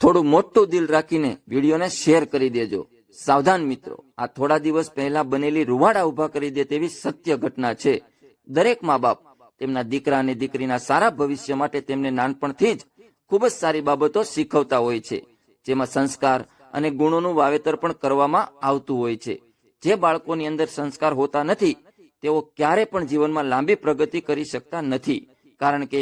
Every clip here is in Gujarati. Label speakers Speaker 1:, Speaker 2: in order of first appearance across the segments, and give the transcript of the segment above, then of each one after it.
Speaker 1: થોડું મોટું દિલ રાખીને વિડીયોને શેર કરી દેજો. સાવધાન મિત્રો, આ થોડા દિવસ પહેલા બનેલી રૂવાડા ઊભા કરી દે તેવી સત્ય ઘટના છે. દરેક મા બાપ તેમના દીકરા અને દીકરીના સારા ભવિષ્ય માટે તેમને નાનપણથી જ ખૂબ જ સારી બાબતો શીખવતા હોય છે. જેમાં સંસ્કાર અને ગુણોનું વાવેતર પણ કરવામાં આવતું હોય છે. જે બાળકોની અંદર સંસ્કાર હોતા નથી, તેઓ ક્યારે પણ જીવનમાં લાંબી પ્રગતિ કરી શકતા નથી. કારણ કે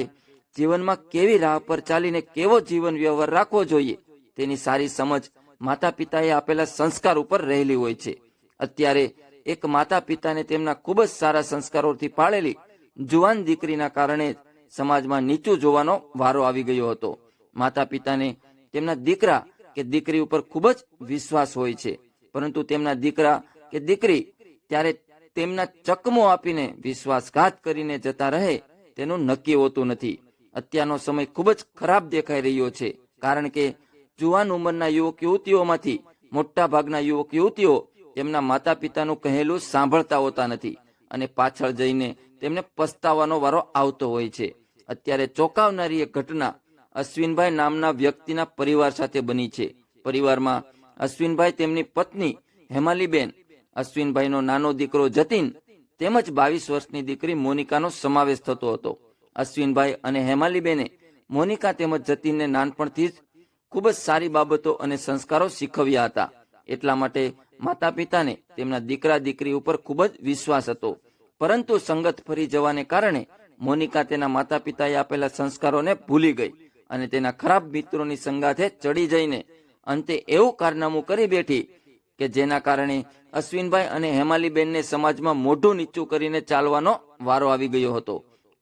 Speaker 1: જીવનમાં કેવી રાહ પર ચાલીને કેવો જીવન વ્યવહાર રાખવો જોઈએ, તેની સારી સમજ માતા પિતાએ આપેલા સંસ્કાર ઉપર રહેલી હોય છે. અત્યારે એક માતા પિતાને તેમના ખૂબ જ સારા સંસ્કારોથી પાળેલી જુવાન દીકરીના કારણે સમાજમાં નીચું જોવાનો વારો આવી ગયો હતો. માતા પિતાને તેમના દીકરા કે દીકરી ઉપર ખૂબ જ વિશ્વાસ હોય છે, પરંતુ તેમના દીકરા કે દીકરી ત્યારે તેમના ચકમો આપીને વિશ્વાસઘાત કરીને જતા રહે તેનું નક્કી હોતું નથી. અત્યારનો સમય ખૂબ જ ખરાબ દેખાઈ રહ્યો છે. કારણ કે જુવાન ઉંમરના યુવક યુવતીઓમાંથી મોટા ભાગના યુવક યુવતીઓ તેમના માતા પિતાનું કહેલું સાંભળતા હોતા નથી અને પાછળ જઈને તેમને પસ્તાવાનો વારો આવતો હોય છે. અત્યારે ચોંકાવનારી એક ઘટના અશ્વિનભાઈ નામના વ્યક્તિના પરિવાર સાથે બની છે. પરિવારમાં અશ્વિનભાઈ તેમની પત્ની હેમાલીબેન, અશ્વિનભાઈનો નાનો દીકરો જતીન તેમજ બાવીસ વર્ષની દીકરી મોનિકાનો સમાવેશ થતો હતો. અશ્વિનભાઈ અને હેમાલીબેને મોનિકા તેમજ જતીનને નાનપણથી જ ખૂબ જ સારી બાબતો અને સંસ્કારો શીખવ્યા હતા. એટલા માટે માતા પિતાને તેમના દીકરા દીકરી ઉપર ખૂબ જ વિશ્વાસ હતો. પરંતુ સંગત ફરી જવાને કારણે મોનિકા તેના માતા પિતાએ આપેલા સંસ્કારોને ભૂલી ગઈ અને તેના ખરાબ મિત્રોની સંગાથે ચડી જઈને અંતે એવું કારનામું કરી બેઠી કે જેના કારણે અશ્વિનભાઈ અને હેમાલીબેનને સમાજમાં મોઢું નીચું કરીને ચાલવાનો વારો આવી ગયો હતો.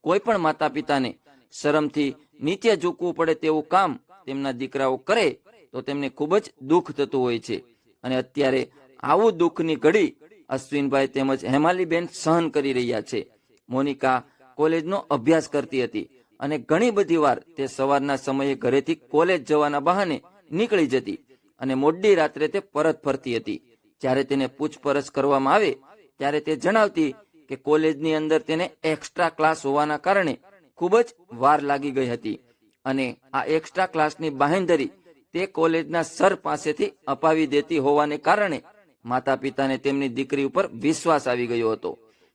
Speaker 1: કોઈ પણ માતા પિતાને શરમથી નીચે ઝૂકવું પડે તેવું કામ તેમના દીકરાઓ કરે તો તેમને ખૂબ જ દુઃખ થતું હોય છે. અને અત્યારે આવું દુઃખની ઘડી અશ્વિનભાઈ તેમજ હેમાલીબેન સહન કરી રહ્યા છે. મોનિકા કોલેજનો અભ્યાસ કરતી હતી અને ઘણી બધી વાર તે સવારના સમયે ઘરેથી કોલેજ જવાના બહાને નીકળી જતી અને મોડી રાત્રે તે પરત ફરતી હતી. જ્યારે તેને પૂછપરછ કરવામાં આવે ત્યારે તે જણાવતી કે કોલેજની અંદર તેને એક્સ્ટ્રા ક્લાસ હોવાના કારણે ખૂબ જ વાર લાગી ગઈ હતી. અને આ એક્સ્ટ્રા ક્લાસની બાહેંધરી તે કોલેજના સર પાસેથી અપાવી દેતી હોવાને કારણે માતા પિતાને તેમની દીકરી ઉપર વિશ્વાસ આવી ગયો હતો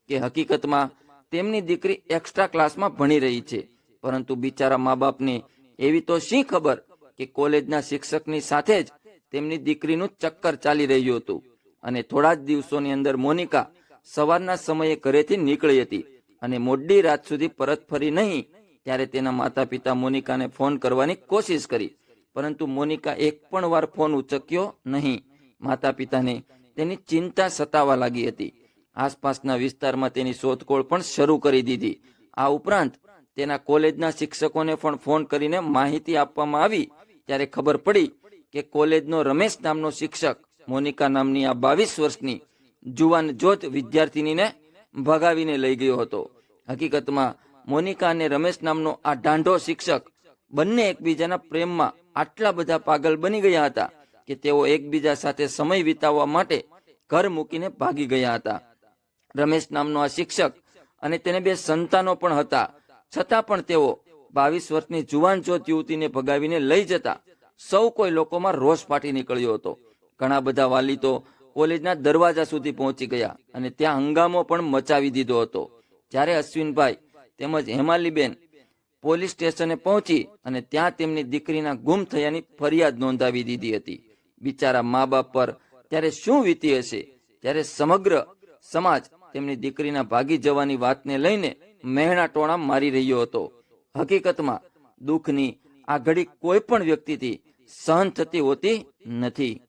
Speaker 1: કે હકીકતમાં તેમની દીકરી એક્સ્ટ્રા ક્લાસમાં ભણી રહી છે. પરંતુ બિચારા મા બાપને એવી તો શી ખબર કે કોલેજના શિક્ષકની સાથે જ તેમની દીકરીનું ચક્કર ચાલી રહ્યું હતું. અને થોડા જ દિવસોની અંદર મોનિકા સવારના સમયે ઘરેથી નીકળી હતી અને મોડી રાત સુધી પરત ફરી નહીં, ત્યારે તેના માતા પિતા મોનિકાને ફોન કરવાની કોશિશ કરી. પરંતુ મોનિકા એક પણ વાર ફોન ઉચક્યો નહીં. માતા પિતાને તેની ચિંતા સતાવા લાગી હતી. આસપાસના વિસ્તારમાં તેની શોધખોળ પણ શરૂ કરી દીધી. આ ઉપરાંત તેના કોલેજના શિક્ષકોને પણ ફોન કરીને માહિતી આપવામાં આવી, ત્યારે ખબર પડી કે કોલેજનો રમેશ નામનો શિક્ષક મોનિકા નામની આ બાવીસ વર્ષની જુવાન જોત વિદ્યાર્થીનીને ભગાવીને લઈ ગયો હતો. હકીકતમાં મોનિકા અને રમેશ નામનો આ ઢાંઢો શિક્ષક બંને એકબીજાના પ્રેમમાં આટલા બધા પાગલ બની ગયા હતા કે તેઓ એકબીજા સાથે સમય વિતાવવા માટે ઘર મૂકીને ભાગી ગયા હતા. રમેશ નામનો આ શિક્ષક અને તેને બે સંતાનો પણ હતા. છતાં પણ તેઓ બાવીસ વર્ષની જુવાન જોત યુવતીને ભગાવીને લઈ જતા સૌ કોઈ લોકોમાં રોષ ફાટી નીકળ્યો હતો. ઘણા બધા વાલી તો કોલેજના દરવાજા સુધી પહોંચી ગયા અને ત્યાં હંગામો પણ મચાવી દીધો હતો. જ્યારે અશ્વિનભાઈ તેમજ હેમાલીબેન પોલીસ સ્ટેશને પહોંચી અને ત્યાં તેમની દીકરીના ગુમ થયાની ફરિયાદ નોંધાવી દીધી હતી. બિચારા મા બાપ પર ત્યારે શું વીતી હશે? ત્યારે સમગ્ર સમાજ તેમની દીકરીના ભાગી જવાની વાતને લઈને મહેણા ટોણા મારી રહ્યો હતો. હકીકતમાં દુઃખની આ ઘડી કોઈ પણ વ્યક્તિથી સહન થતી હોતી નથી.